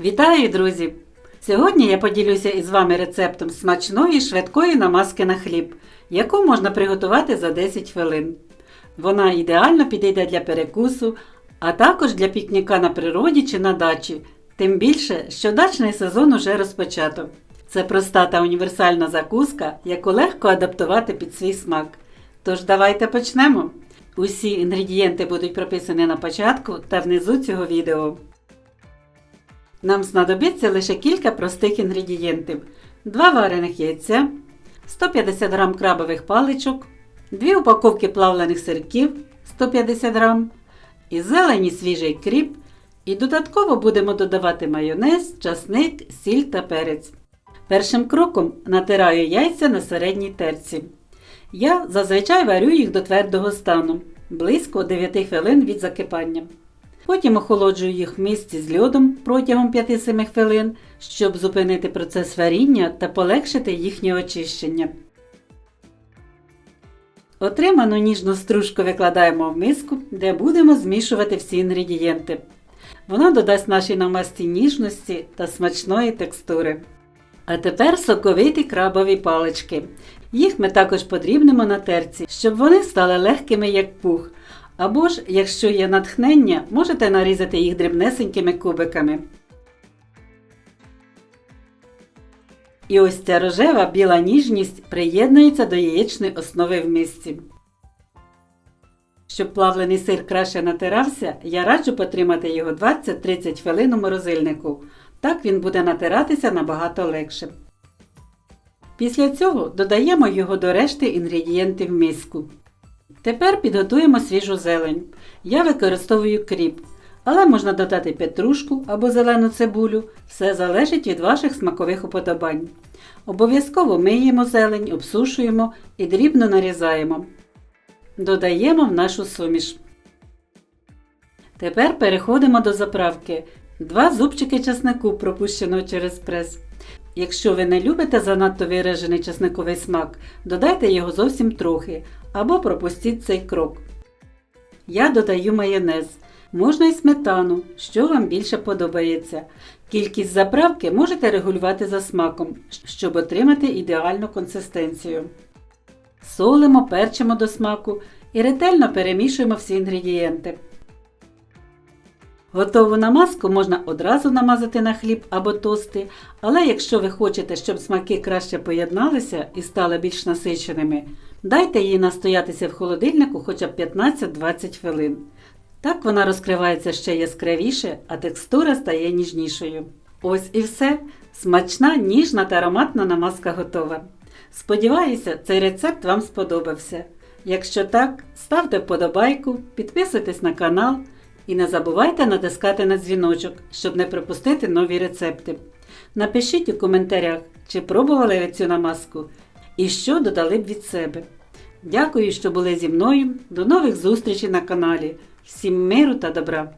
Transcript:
Вітаю, друзі! Сьогодні я поділюся із вами рецептом смачної швидкої намазки на хліб, яку можна приготувати за 10 хвилин. Вона ідеально підійде для перекусу, а також для пікніка на природі чи на дачі, тим більше, що дачний сезон уже розпочато. Це проста та універсальна закуска, яку легко адаптувати під свій смак. Тож давайте почнемо. Усі інгредієнти будуть прописані на початку та внизу цього відео. Нам знадобиться лише кілька простих інгредієнтів: 2 варених яйця, 150 г крабових паличок, 2 упаковки плавлених сирків 150 г, і зелені свіжий кріп, і додатково будемо додавати майонез, часник, сіль та перець. Першим кроком натираю яйця на середній терці. Я зазвичай варю їх до твердого стану, близько 9 хвилин від закипання. Потім охолоджую їх в місці з льодом протягом 5-7 хвилин, щоб зупинити процес варіння та полегшити їхнє очищення. Отриману ніжну стружку викладаємо в миску, де будемо змішувати всі інгредієнти. Вона додасть нашій намазці ніжності та смачної текстури. А тепер соковиті крабові палички. Їх ми також подрібнемо на терці, щоб вони стали легкими як пух. Або ж, якщо є натхнення, можете нарізати їх дрібнесенькими кубиками. І ось ця рожева біла ніжність приєднується до яєчної основи в мисці. Щоб плавлений сир краще натирався, я раджу потримати його 20-30 хвилин у морозильнику. Так він буде натиратися набагато легше. Після цього додаємо його до решти інгредієнтів в миску. Тепер підготуємо свіжу зелень. Я використовую кріп, але можна додати петрушку або зелену цибулю, все залежить від ваших смакових уподобань. Обов'язково миємо зелень, обсушуємо і дрібно нарізаємо. Додаємо в нашу суміш. Тепер переходимо до заправки. Два зубчики чеснику пропущеного через прес. Якщо ви не любите занадто виражений чесниковий смак, додайте його зовсім трохи або пропустіть цей крок. Я додаю майонез. Можна й сметану, що вам більше подобається. Кількість заправки можете регулювати за смаком, щоб отримати ідеальну консистенцію. Солимо, перчимо до смаку і ретельно перемішуємо всі інгредієнти. Готову намазку можна одразу намазати на хліб або тости, але якщо ви хочете, щоб смаки краще поєдналися і стали більш насиченими, дайте їй настоятися в холодильнику хоча б 15-20 хвилин. Так вона розкривається ще яскравіше, а текстура стає ніжнішою. Ось і все. Смачна, ніжна та ароматна намазка готова. Сподіваюся, цей рецепт вам сподобався. Якщо так, ставте вподобайку, підписуйтесь на канал. І не забувайте натискати на дзвіночок, щоб не пропустити нові рецепти. Напишіть у коментарях, чи пробували ви цю намазку і що додали б від себе. Дякую, що були зі мною. До нових зустрічей на каналі. Всім миру та добра!